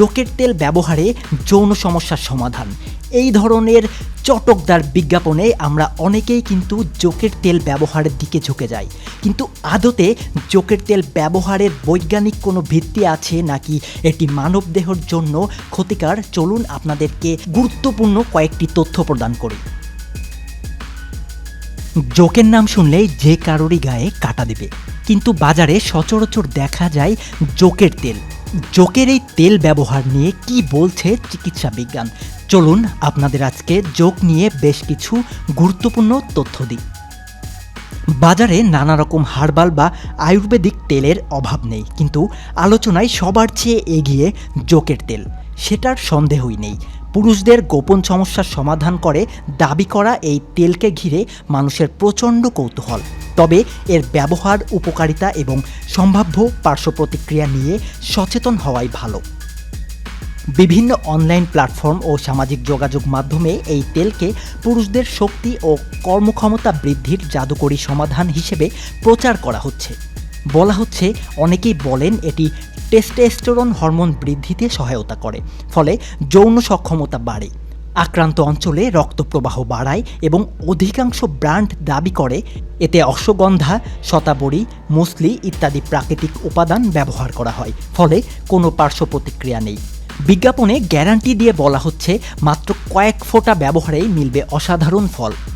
জোকের তেল ব্যবহারে যৌন সমস্যার সমাধান। এই ধরনের চটকদার বিজ্ঞাপনে আমরা অনেকেই কিন্তু জোকের তেল ব্যবহারের দিকে ঝুঁকে যাই। কিন্তু আদতে জোকের তেল ব্যবহারের বৈজ্ঞানিক কোনো ভিত্তি আছে নাকি এটি মানবদেহের জন্য ক্ষতিকার? চলুন আপনাদেরকে গুরুত্বপূর্ণ কয়েকটি তথ্য প্রদান করি। জোকের নাম শুনলেই যে কারোরই গায়ে কাটা দেবে। কিন্তু বাজারে সচরাচর দেখা যায় জোকের তেল। জোকের এই তেল ব্যবহার নিয়ে কি বলছে চিকিৎসা বিজ্ঞান? চলুন আপনাদের আজকে জোক নিয়ে বেশ কিছু গুরুত্বপূর্ণ তথ্য দিই। বাজারে নানা রকম হার্বাল বা আয়ুর্বেদিক তেলের অভাব নেই, কিন্তু আলোচনায় সবার চেয়ে এগিয়ে জোকের তেল, সেটার সন্দেহই নেই। পুরুষদের গোপন সমস্যার সমাধান করে দাবি করা এই তেলকে ঘিরে মানুষের প্রচণ্ড কৌতূহল। তবে এর ব্যবহার, উপকারিতা এবং সম্ভাব্য পার্শ্ব প্রতিক্রিয়া নিয়ে সচেতন হওয়াই ভালো। বিভিন্ন অনলাইন প্ল্যাটফর্ম ও সামাজিক যোগাযোগ মাধ্যমে এই তেলকে পুরুষদের শক্তি ও কর্মক্ষমতা বৃদ্ধির জাদুকরী সমাধান হিসেবে প্রচার করা হচ্ছে। বলা হচ্ছে, অনেকেই বলেন এটি টেস্টেস্টোরন হরমোন বৃদ্ধিতে সহায়তা করে, ফলে যৌন সক্ষমতা বাড়ে। আক্রান্ত অঞ্চলে রক্তপ্রবাহ বাড়ায় এবং অধিকাংশ ব্র্যান্ড দাবি করে, এতে অশ্বগন্ধা, শতাবরী, মুসলি ইত্যাদি প্রাকৃতিক উপাদান ব্যবহার করা হয়, ফলে কোনো পার্শ্ব প্রতিক্রিয়া নেই। বিজ্ঞাপনে গ্যারান্টি দিয়ে বলা হচ্ছে, মাত্র কয়েক ফোঁটা ব্যবহারেই মিলবে অসাধারণ ফল।